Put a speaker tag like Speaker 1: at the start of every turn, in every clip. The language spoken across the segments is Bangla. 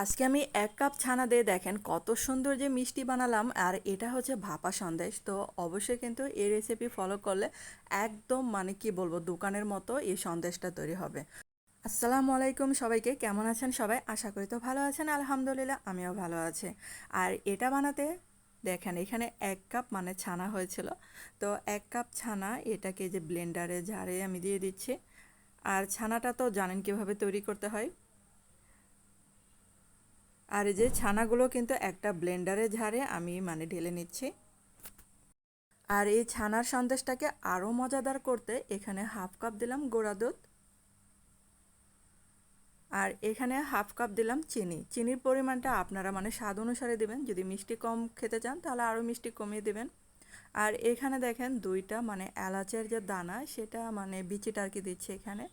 Speaker 1: আজকে আমি এক কাপ ছানা দিয়ে দেখেন কত সুন্দর যে মিষ্টি বানালাম, আর এটা হচ্ছে ভাপা সন্দেশ। তো অবশ্যই কিন্তু এই রেসিপি ফলো করলে একদম মানে কি বলব, দোকানের মতো এই সন্দেশটা তৈরি হবে। আসসালামু আলাইকুম সবাইকে, কেমন আছেন সবাই? আশা করি তো ভালো আছেন, আলহামদুলিল্লাহ আমিও ভালো আছি। আর এটা বানাতে দেখেন এখানে এক কাপ মানে ছানা হয়েছিল। তো এক কাপ ছানা এটাকে যে ব্লেন্ডারে ঝাড়ে আমি দিয়ে দিচ্ছি। আর ছানাটা তো জানেন কীভাবে তৈরি করতে হয়? আর এই যে ছানাগুলো কিন্তু একটা ব্লেন্ডারে ঝাড়ে, আমি মানে ঢেলে নিচ্ছি। আর এই ছানার সন্দেশটাকে আরও মজাদার করতে এখানে হাফ কাপ দিলাম গোড়া দুধ। আর এখানে হাফ কাপ দিলাম চিনি। চিনির পরিমাণটা আপনারা মানে স্বাদ অনুসারে দেবেন। যদি মিষ্টি কম খেতে চান, তাহলে আরও মিষ্টি কমিয়ে দেবেন। আর এখানে দেখেন দুইটা মানে এলাচের যে দানা, সেটা মানে বিচিটা আর কি দিচ্ছে এখানে।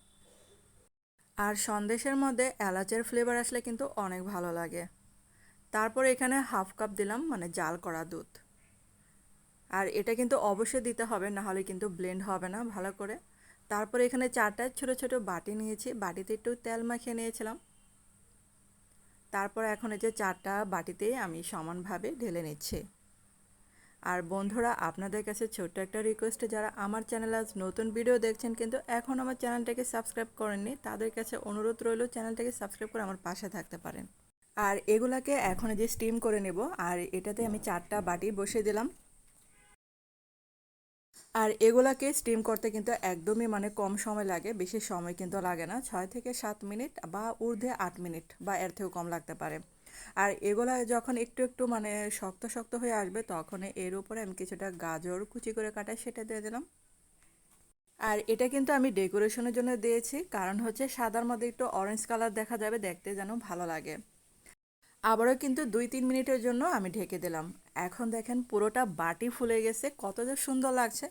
Speaker 1: আর সন্দেশের মধ্যে এলাচের ফ্লেভার আসলে কিন্তু অনেক ভালো লাগে। তারপর এখানে হাফ কাপ দিলাম মানে জাল করা দুধ। আর এটা কিন্তু অবশ্যই দিতে হবে না হলে কিন্তু ব্লেন্ড হবে না ভালো করে। তারপর এখানে চারটা ছোট ছোট বাটি নিয়েছি, বাটিতে একটু তেল মাখিয়ে নিয়েছিলাম। তারপর এখন এই যে চারটা বাটিতেই আমি সমানভাবে ঢেলে নিচ্ছি। আর বন্ধুরা, আপনাদের কাছে ছোট্ট একটা রিকোয়েস্ট যারা আমার চ্যানেল আজ নতুন ভিডিও দেখছেন কিন্তু এখন আমার চ্যানেলটাকে সাবস্ক্রাইব করেননি, তাদের কাছে অনুরোধ রইল চ্যানেলটাকে সাবস্ক্রাইব করে আমার পাশে থাকতে পারেন। আর এগুলাকে এখন যে স্টিম করে নেব, আর এটাতে আমি চারটা বাটি বসিয়ে দিলাম। আর এগুলাকে স্টিম করতে কিন্তু একদমই মানে কম সময় লাগে, বেশি সময় কিন্তু লাগে না, ছয় থেকে সাত মিনিট বা ঊর্ধ্বে আট মিনিট বা এর থেকেও কম লাগতে পারে। আর এগুলা যখন একটু একটু মানে শক্ত শক্ত হয়ে আসবে তখন এর উপরে আমি কিছুটা গাজর কুচি করে কাটাই সেটা দিয়ে দিলাম। আর এটা কিন্তু আমি ডেকোরেশনের জন্য দিয়েছি, কারণ হচ্ছে সাদার মধ্যে একটু অরেঞ্জ কালার দেখা যাবে, দেখতে যেন ভালো লাগে। আবারও কিন্তু দুই তিন মিনিটের জন্য আমি ঢেকে দিলাম। এখন দেখেন পুরোটা বাটি ফুলে গেছে, কত যে সুন্দর লাগছে।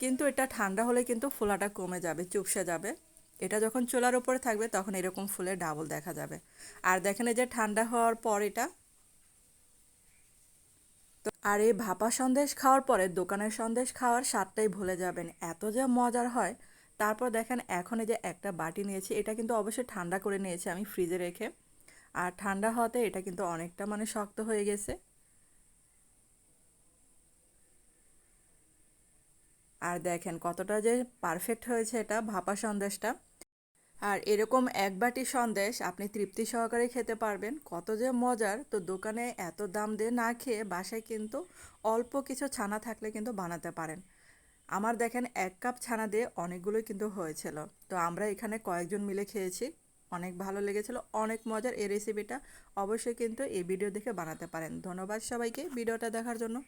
Speaker 1: কিন্তু এটা ঠান্ডা হলে কিন্তু ফোলাটা কমে যাবে, চুপসে যাবে। এটা যখন চুলার উপরে থাকবে, তখন এরকম ফুলে ডাবল দেখা যাবে। আর দেখেন এই যে ঠান্ডা হওয়ার পর এটা। আর এই ভাপা সন্দেশ খাওয়ার পরে দোকানের সন্দেশ খাওয়ার স্বাদটাই ভুলে যাবেন। এত যে মজার হয়। তারপর দেখেন এখন এই যে একটা বাটি নিয়েছি, এটা কিন্তু অবশ্যই ঠান্ডা করে নিয়েছি আমি ফ্রিজে রেখে। আর ঠান্ডা হওয়াতে এটা কিন্তু অনেকটা মানে শক্ত হয়ে গেছে। আর দেখেন কতটা যে পারফেক্ট হয়েছে এটা ভাপা সন্দেশটা। আর এরকম এক বাটি সন্দেশ আপনি তৃপ্তি সহকারে খেতে পারবেন। কত যে মজার, তো দোকানে এত দাম দিয়ে না খেয়ে বাসায় কিন্তু অল্প কিছু ছানা থাকলে কিন্তু বানাতে পারেন। আমার দেখেন এক কাপ ছানা দিয়ে অনেকগুলোই কিন্তু হয়েছিল। তো আমরা এখানে কয়েকজন মিলে খেয়েছি। অনেক ভালো লেগেছিল, অনেক মজার এই রেসিপিটা অবশ্যই কিন্তু এই ভিডিও দেখে বানাতে পারেন। ধন্যবাদ সবাইকে ভিডিওটা দেখার জন্য।